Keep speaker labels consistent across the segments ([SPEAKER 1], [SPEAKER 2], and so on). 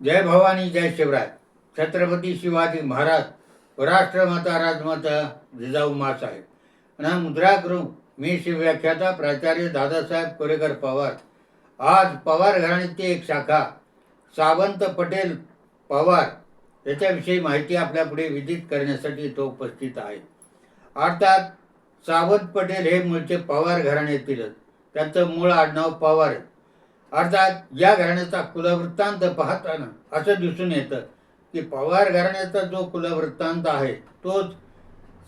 [SPEAKER 1] जय भवानी जय शिवराय. छत्रपती शिवाजी महाराज राष्ट्रमाता राजमाता जिजाऊ मासाहेब. ना हा मुद्रागृह मी शिवव्याख्याता प्राचार्य दादासाहेब कोरेकर पवार. आज पवार घराण्याची एक शाखा सावंत पटेल पवार याच्याविषयी माहिती आपल्यापुढे विदित करण्यासाठी तो उपस्थित आहे. अर्थात सावंत पटेल हे मूळचे पवार घराण्यातीलच त्यांचं मूळ आडनाव पवार आहे. अर्थात या घराण्याचा कुलवृत्तांत पाहताना असं दिसून येतं की पवार घराण्याचा जो कुलवृत्तांत आहे तोच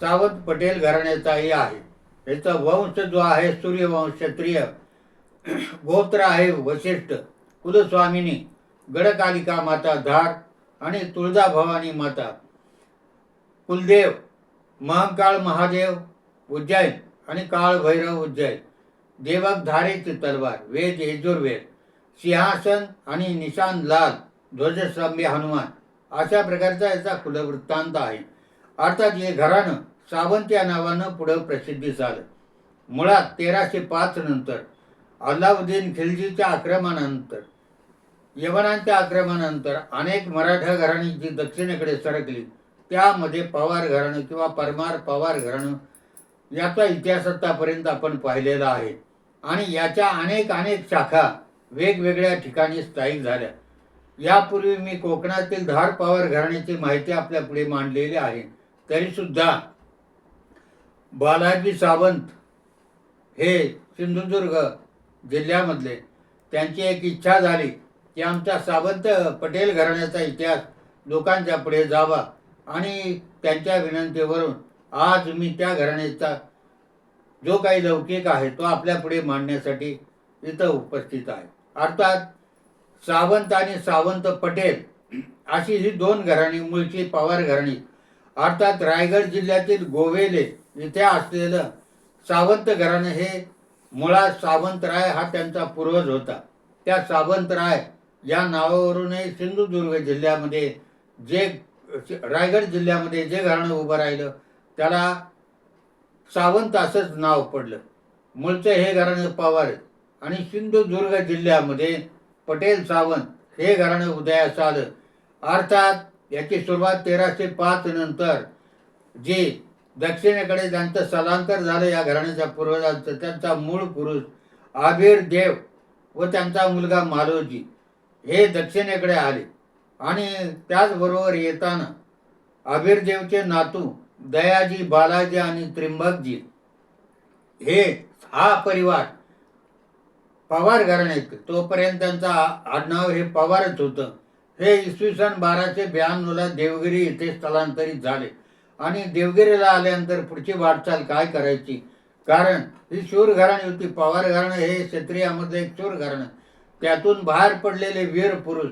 [SPEAKER 1] सावंत पटेल घराण्याचाही आहे. याचा वंश जो आहे सूर्यवंश क्षत्रिय गोत्र आहे वशिष्ठ कुलस्वामिनी गडकालिका माता धार आणि तुळजाभवानी माता कुलदेव महंकाळ महादेव उज्जैन आणि काळ भैरव उज्जैन. देवक धारेची तलवार वेद यजुर्वेद सिंहासन आणि निशान लाल ध्वजस्तंभी हनुमान अशा प्रकारचा याचा कुलवृत्तांत आहे. अर्थात हे घराणं सावंत या नावानं पुढं प्रसिद्धी झालं. मुळात तेराशे पाच नंतर अल्लाउद्दीन खिलजीच्या आक्रमणानंतर यवनांच्या आक्रमणानंतर अनेक मराठा घराणी जी दक्षिणेकडे सरकली. त्यामध्ये पवार घराणं किंवा परमार पवार घराणं याचा इतिहास आतापर्यंत आपण पाहिलेला आहे. आणि याच्या अनेक अनेक शाखा वेगवेगळ्या ठिकाणी स्थायिक झाल्या. यापूर्वी मी कोकणातील धार पॉवर घराण्याची माहिती आपल्या पुढे मांडलेली आहे. तरीसुद्धा बालाजी सावंत हे सिंधुदुर्ग जिल्ह्यामधले. त्यांची एक इच्छा झाली की आमचा सावंत पटेल घराण्याचा इतिहास लोकांच्या पुढे जावा आणि त्यांच्या विनंतीवरून आज मी त्या घराण्याचा जो काही लौकिक आहे तो आपल्या पुढे मांडण्यासाठी इथं उपस्थित आहे. अर्थात सावंत आणि सावंत पटेल अशी ही दोन घराणी मूळची पवार घराणी. अर्थात रायगड जिल्ह्यातील गोवेले इथे असलेलं सावंत घराणं हे मुळात सावंतराय हा त्यांचा पूर्वज होता. त्या सावंतराय या नावावरूनही सिंधुदुर्ग जिल्ह्यामध्ये जे रायगड जिल्ह्यामध्ये जे घराणं उभं राहिलं त्याला सावंत असंच नाव पडलं. मूळचं हे घराणं पवार आणि सिंधुदुर्ग जिल्ह्यामध्ये पटेल सावंत हे घराणं उदयास आलं अर्थात याची सुरुवात तेराशे पाच नंतर जे दक्षिणेकडे ज्यांचं स्थलांतर झालं या घराण्याच्या पूर्वजांचं त्यांचा मूळ पुरुष आबीर देव व त्यांचा मुलगा मालोजी हे दक्षिणेकडे आले. आणि त्याचबरोबर येताना आबीरदेवचे नातू दयाजी बालाजी आणि त्रिंबकजी. हे हा परिवार पवार घराण्यात तोपर्यंत त्यांचा आडनाव हे पवारच होतं. हे इसवी सन बाराशे ब्याण्णवला देवगिरी येथे स्थलांतरित झाले. आणि देवगिरीला आल्यानंतर पुढची वाटचाल काय करायची? कारण ही शूर घराणी होती. पवार घराणं हे क्षत्रियामधलं एक शूर घराणं. त्यातून बाहेर पडलेले वीर पुरुष.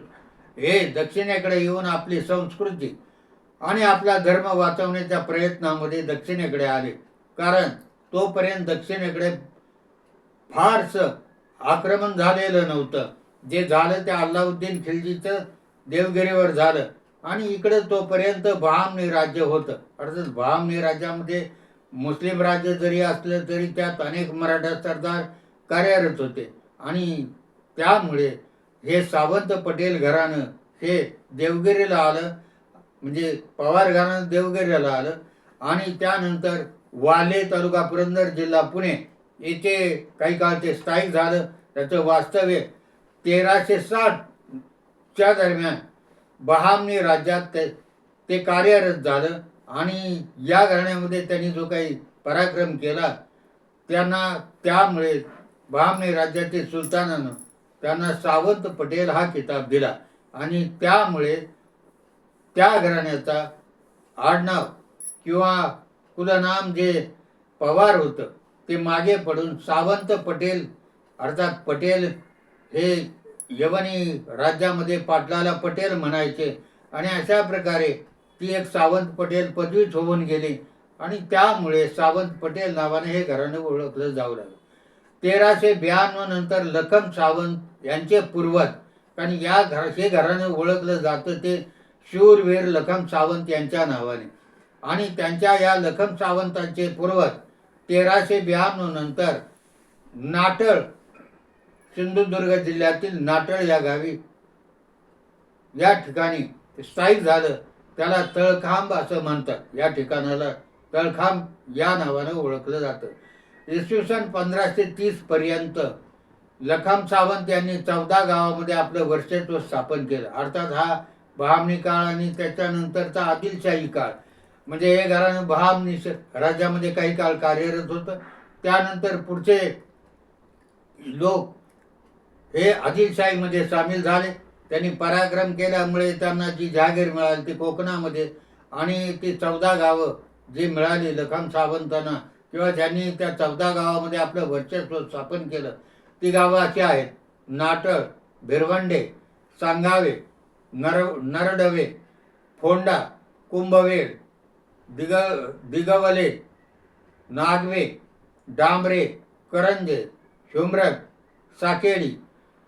[SPEAKER 1] हे दक्षिणेकडे येऊन आपली संस्कृती आणि आपला धर्म वाचवण्याच्या प्रयत्नामध्ये दक्षिणेकडे आले. कारण तोपर्यंत दक्षिणेकडे फारसं आक्रमण झालेलं नव्हतं. जे झालं ते अल्लाउद्दीन खिलजीचं देवगिरीवर झालं. आणि इकडे तोपर्यंत बहामनी राज्य होतं. अर्थात बहामनी राज्यामध्ये मुस्लिम राज्य जरी असलं तरी त्यात अनेक मराठा सरदार कार्यरत होते. आणि त्यामुळे हे सावंत पटेल घराणं हे देवगिरीला आलं. म्हणजे पवार घराणं देवगिरीला आलं. आणि त्यानंतर वाले तालुका पुरंदर जिल्हा पुणे. येथे काही काळ ते स्थायिक झालं. त्याचं वास्तव्य तेराशे साठच्या दरम्यान बहामनी राज्यात ते ते कार्यरत झालं. आणि या घराण्यामध्ये त्यांनी जो काही पराक्रम केला त्यांना त्यामुळे बहामनी राज्यातील सुलतानानं त्यांना सावंत पटेल हा किताब दिला. आणि त्यामुळे त्या घराण्याचा आडनाव किंवा कुलनाम जे पवार होतं ते मागे पडून सावंत पटेल अर्थात पटेल हे यवनी राज्यामध्ये पाटलाला पटेल म्हणायचे. आणि अशा प्रकारे ती एक सावंत पटेल पदवीच होऊन गेली. आणि त्यामुळे सावंत पटेल नावाने हे घराणं ओळखलं जाऊ लागलं. तेराशे ब्याण्णव नंतर लखन सावंत यांचे पूर्वज. कारण या घर हे घराणं ओळखलं जातं ते शूरवीर लखम सावंत यांच्या नावाने. आणि त्यांच्या या लखम सावंतांचे पूर्वज तेराशे ब्याण्णव नंतर नाटळ सिंधुदुर्ग जिल्ह्यातील नाटळ या गावी या ठिकाणी स्थायिक झालं. त्याला तळखांब असं म्हणतात. या ठिकाणाला तळखांब या नावानं ओळखलं जातं. इसवी सन पंधराशे तीस पर्यंत लखाम सावंत यांनी चौदा गावामध्ये आपलं वर्चस्व स्थापन केलं. अर्थात हा बहामनी काळ आणि त्याच्यानंतरचा आदिलशाही काळ. म्हणजे हे घराणं बहामनी राज्यामध्ये काही काळ कार्यरत होतं. त्यानंतर पुढचे लोक हे आदिलशाहीमध्ये सामील झाले. त्यांनी पराक्रम केल्यामुळे त्यांना जी जहागीर मिळाली ती कोकणामध्ये आणि ती चौदा गावं जी मिळाली लखन सावंतांना किंवा ज्यांनी त्या चौदा गावामध्ये आपलं वर्चस्व स्थापन केलं ती गावं अशी आहेत. नाटळ भिरवंडे सांगावे नर नरडवे फोंडा कुंभवेळ दिग दिगवले नागवे डांबरे करंजे शुम्रक साकेडी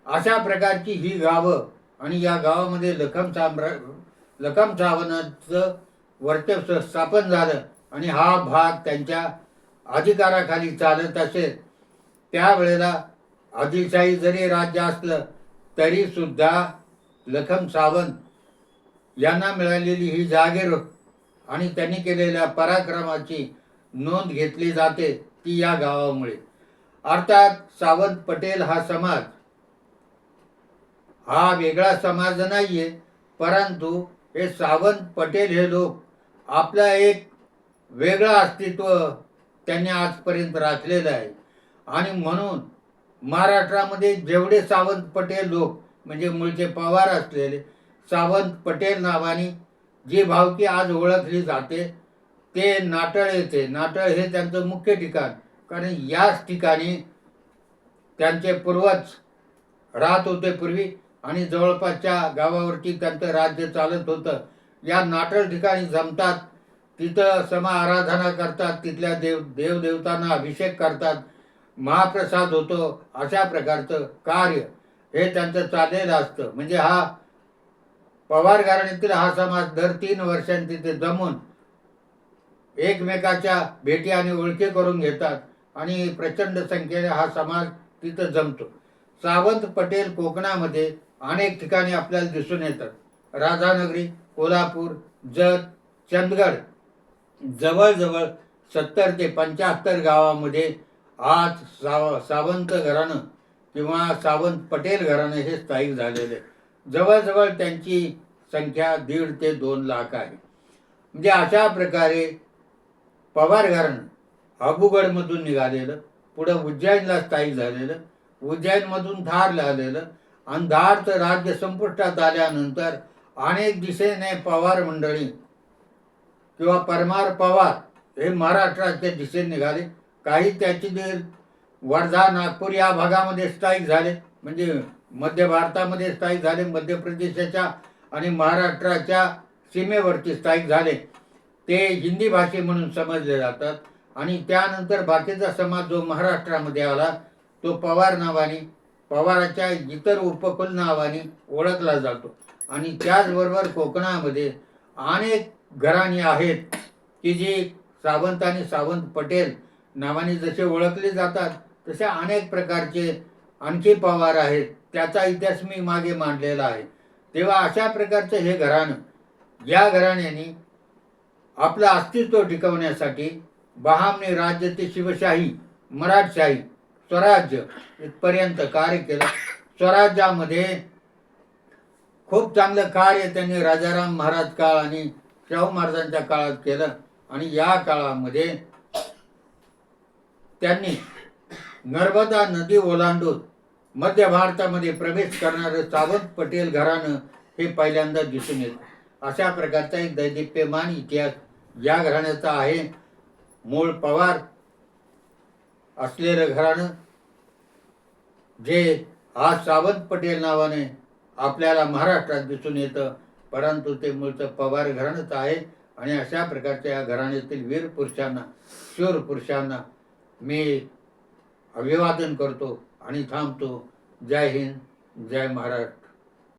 [SPEAKER 1] अशा प्रकारची ही गावं आणि या गावामध्ये लखम साम्रा लखम सावनाचं वर्चस्व स्थापन झालं आणि हा भाग त्यांच्या अधिकाराखाली चालत असेल. त्यावेळेला आदिलशाही जरी राज्य असलं तरीसुद्धा लखन लखम सावंत यांना मिळालेली ही जागीर आणि त्यांनी केलेल्या पराक्रमाची नोंद घेतली जाते ती या गावामुळे. अर्थात सावंत पटेल हा समाज हा वेगळा समाज नाहीये परंतु हे सावंत पटेल हे लोक आपला एक वेगळं अस्तित्व त्यांनी आजपर्यंत राखलेलं आहे. आणि म्हणून महाराष्ट्रामध्ये जेवढे सावंत पटेल लोक म्हणजे मूळचे पवार असलेले सावंत पटेल नावाने जी भावकी आज ओळखली जाते ते नाटळ येते. नाटळ हे त्यांचं मुख्य ठिकाण. कारण याच ठिकाणी त्यांचे पूर्वज राहत होते पूर्वी आणि जवळपासच्या गावावरती त्यांचं राज्य चालत होतं. या नाटळ ठिकाणी जमतात तिथं समा आराधना करतात तिथल्या देव देवदेवतांना अभिषेक करतात. महाप्रसाद होतो अशा प्रकारचं कार्य. हे त्यांचं चाललेलं असतं. म्हणजे हा पवार घराण्यातील हा समाज दर तीन वर्षांनी तिथे जमून एकमेकाच्या भेटी आणि ओळखी करून घेतात आणि प्रचंड संख्येने हा समाज तिथं जमतो. सावंत पटेल कोकणामध्ये अनेक ठिकाणी आपल्याला दिसून येतात. राधानगरी कोल्हापूर जत चंदगड जवळजवळ सत्तर ते पंच्याहत्तर गावामध्ये आज साव सावंत घराणं किंवा सावंत पटेल घराणं हे स्थायिक झालेले. जवळजवळ त्यांची संख्या दीड ते दोन लाख आहे. म्हणजे अशा प्रकारे पवार घरण अबुगडमधून निघालेलं पुढं उज्जैनला स्थायिक झालेलं उज्जैनमधून धार आलेलं आणि धारचं राज्य संपुष्टात आल्यानंतर अनेक दिशेने पवार मंडळी किंवा परमार पवार हे महाराष्ट्राच्या दिशेने निघाले. काही त्याची जे वर्धा नागपूर या भागामध्ये स्थायिक झाले. म्हणजे मध्य भारतामध्ये स्थायिक झाले मध्य प्रदेशाच्या आणि महाराष्ट्राच्या सीमेवरती स्थायिक झाले. ते हिंदी भाषे म्हणून समजले जातात. आणि त्यानंतर बाकीचा समाज जो महाराष्ट्रामध्ये आला तो पवार नावाने पवाराच्या इतर उपकुल नावाने ओळखला जातो. आणि त्याचबरोबर कोकणामध्ये अनेक घराणी आहेत की जी सावंत आणि सावंत पटेल नावाने जसे ओळखले जातात तसे अनेक प्रकारचे आणखी पवार आहेत त्याचा इतिहास मी मागे मांडलेला आहे. तेव्हा अशा प्रकारचं हे घराणं या घराण्याने आपलं अस्तित्व टिकवण्यासाठी बहामनी राज्य ते शिवशाही मराठशाही स्वराज्य इथपर्यंत कार्य केलं. स्वराज्यामध्ये खूप चांगलं कार्य त्यांनी राजाराम महाराज काळ आणि शाहू महाराजांच्या काळात केलं. आणि या काळामध्ये त्यांनी नर्मदा नदी ओलांडून मध्य भारतामध्ये प्रवेश करणारं सावंत पटेल घराणं हे पहिल्यांदा दिसून येतं. अशा प्रकारचा एक दैदिप्यमान इतिहास या घराण्याचा आहे. मूळ पवार असलेलं घराणं जे आज सावंत पटेल नावाने आपल्याला महाराष्ट्रात दिसून येतं परंतु ते मूळचं पवार घराणंच आहे. आणि अशा प्रकारच्या या घराण्यातील वीर पुरुषांना शूर पुरुषांना मी अभिवादन करतो आणि थांबतो. जय हिंद जय महाराष्ट्र.